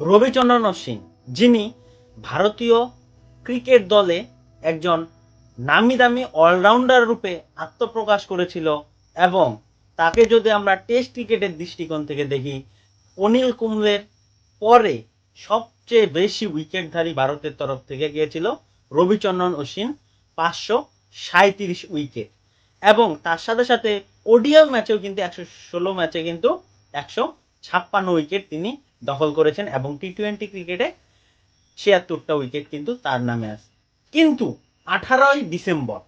রবিচন্দ্রন অশ্বিন যিনি ভারতীয় ক্রিকেট দলে একজন নামি দামি অলরাউন্ডার রূপে আত্মপ্রকাশ করেছিল এবং তাকে যদি আমরা টেস্ট ক্রিকেটের দৃষ্টিকোণ থেকে দেখি, অনিল কুম্বলের পরে সবচেয়ে বেশি উইকেটধারী ভারতের তরফ থেকে গিয়েছিল রবিচন্দ্রন অশ্বিন পাঁচশো সাঁত্রিশ উইকেট। এবং তার সাথে সাথে ওডিআই ম্যাচেও কিন্তু একশো ষোলো ম্যাচে কিন্তু একশো ছাপ্পান্ন উইকেট তিনি দখল করেছেন এবং টি টোয়েন্টি ক্রিকেটে ছিয়াত্তরটা উইকেট কিন্তু তার নামে আছে। কিন্তু আঠারোই ডিসেম্বর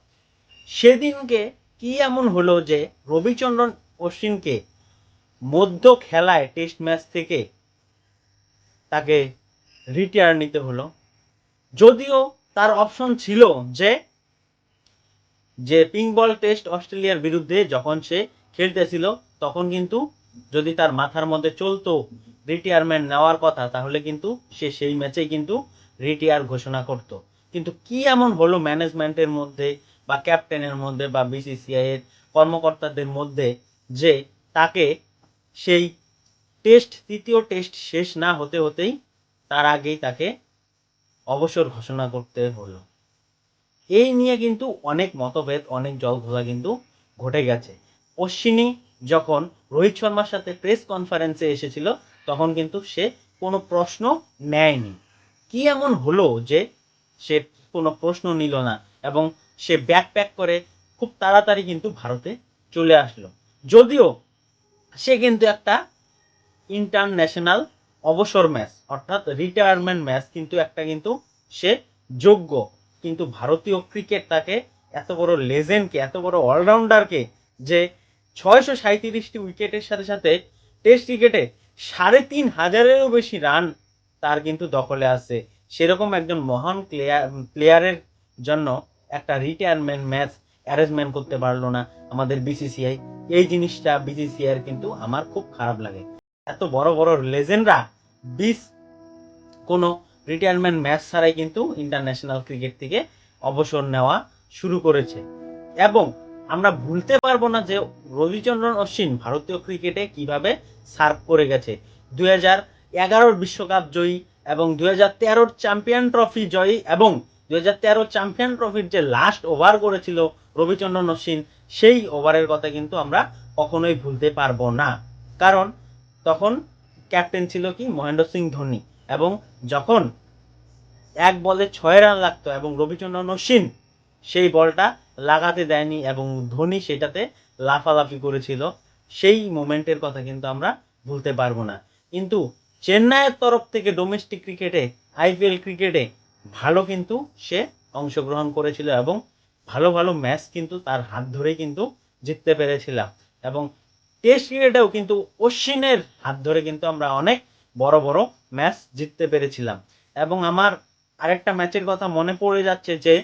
সেদিনকে কি এমন হলো যে রবিচন্দ্রন অশ্বিনকে মধ্য খেলায় টেস্ট ম্যাচ থেকে তাকে রিটায়ার নিতে হলো। যদিও তার অপশন ছিল যে যে পিঙ্ক বল টেস্ট অস্ট্রেলিয়ার বিরুদ্ধে যখন সে খেলতেছিল, তখন কিন্তু যদি তার মাথার মধ্যে চলতো রিটায়ারমেন্ট নেওয়ার কথা, তাহলে কিন্তু সে সেই ম্যাচেই কিন্তু রিটায়ার ঘোষণা করত। কিন্তু কি এমন হলো ম্যানেজমেন্টের মধ্যে বা ক্যাপ্টেনের মধ্যে বা বিসিসিআই এর কর্মকর্তাদের মধ্যে যে তাকে সেই টেস্ট তৃতীয় টেস্ট শেষ না হতে হতেই তার আগেই তাকে অবসর ঘোষণা করতে হলো। এই নিয়ে কিন্তু অনেক মতভেদ, অনেক জল ঘোলা কিন্তু ঘটে গেছে। অশ্বিনী যখন রোহিত শর্মার সাথে প্রেস কনফারেন্সে এসেছিল, তখন কিন্তু সে কোনো প্রশ্ন নেয়নি। কি এমন হলো যে সে কোনো প্রশ্ন নিল না এবং সে ব্যাক প্যাক করে খুব তাড়াতাড়ি কিন্তু ভারতে চলে আসলো। যদিও সে কিন্তু একটা ইন্টারন্যাশনাল অবসর ম্যাচ অর্থাৎ রিটায়ারমেন্ট ম্যাচ কিন্তু একটা কিন্তু সে যোগ্য। কিন্তু ভারতীয় ক্রিকেট তাকে এত বড় লেজেন্ডকে এত বড় অলরাউন্ডারকে যে ছয়শো সাঁত্রিশটি উইকেটের সাথে সাথে টেস্ট ক্রিকেটে সাড়ে তিন হাজারেরও বেশি রান তার কিন্তু দখলে আছে। সেরকম একজন মহান প্লেয়ার, প্লেয়ারের জন্য একটা রিটায়ারমেন্ট ম্যাচ অ্যারেঞ্জমেন্ট করতে পারল না আমাদের বিসিসিআই এই জিনিসটা বিসিসিআই কিন্তু আমার খুব খারাপ লাগে। এত বড় বড় লেজেন্ডরা বিশ কোনো রিটায়ারমেন্ট ম্যাচ ছাড়াই কিন্তু ইন্টারন্যাশনাল ক্রিকেট থেকে অবসর নেওয়া শুরু করেছে। এবং আমরা ভুলতে পারব না যে রবিচন্দ্রন অশ্বিন ভারতীয় ক্রিকেটে কীভাবে সার্ভ করে গেছে। দুই হাজার এগারোর বিশ্বকাপ জয়ী এবং দুই হাজার তেরোর চ্যাম্পিয়ন ট্রফি জয়ী এবং দুই হাজার তেরো চ্যাম্পিয়ন ট্রফির যে লাস্ট ওভার করেছিল রবিচন্দ্রন অশ্বিন, সেই ওভারের কথা কিন্তু আমরা কখনোই ভুলতে পারব না। কারণ তখন ক্যাপ্টেন ছিল কি? মহেন্দ্র সিং ধোনি এবং যখন এক বলে ছয় রান লাগতো এবং রবিচন্দ্রন অশ্বিন সেই বলটা লাগাতে দেয়নি এবং ধোনি সেটাতে লাফালাফি করেছিল, সেই মোমেন্টের কথা কিন্তু আমরা ভুলতে পারব না। কিন্তু চেন্নাইয়ের তরফ থেকে ডোমেস্টিক ক্রিকেটে আইপিএল ক্রিকেটে ভালো কিন্তু সে অংশগ্রহণ করেছিল এবং ভালো ভালো ম্যাচ কিন্তু তার হাত ধরেই কিন্তু জিততে পেরেছিলাম এবং টেস্ট ক্রিকেটেও কিন্তু অশ্বিনের হাত ধরে কিন্তু আমরা অনেক বড় বড় ম্যাচ জিততে পেরেছিলাম। এবং আমার আরেকটা ম্যাচের কথা মনে পড়ে যাচ্ছে যে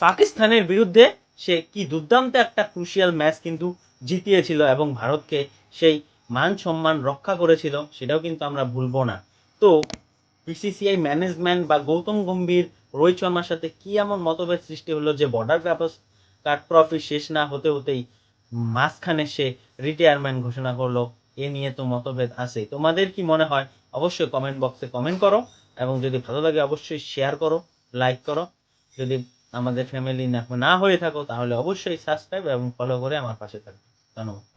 পাকিস্তানের বিরুদ্ধে সে কি দুর্দান্ত একটা ক্রুশিয়াল ম্যাচ কিন্তু জিতিয়েছিল এবং ভারতকে সেই মান সম্মান রক্ষা করেছিল, সেটাও কিন্তু আমরা ভুলবো না। তো বিসিসিআই ম্যানেজমেন্ট বা গৌতম গম্ভীর, রোহিত শর্মার সাথে কি এমন মতভেদ সৃষ্টি হলো যে বর্ডার কাট ট্রফি শেষ না হতে হতেই মাঝখানে সে রিটায়ারমেন্ট ঘোষণা করল, এ নিয়ে তো মতভেদ আছে তোমাদের কি মনে হয়? অবশ্যই কমেন্ট বক্সে কমেন্ট করো এবং যদি ভালো লাগে অবশ্যই শেয়ার করো লাইক করো। যদি আমাদের ফ্যামিলি না হয়ে থাকো তাহলে অবশ্যই সাবস্ক্রাইব এবং ফলো করে আমার পাশে থাকবে ধন্যবাদ।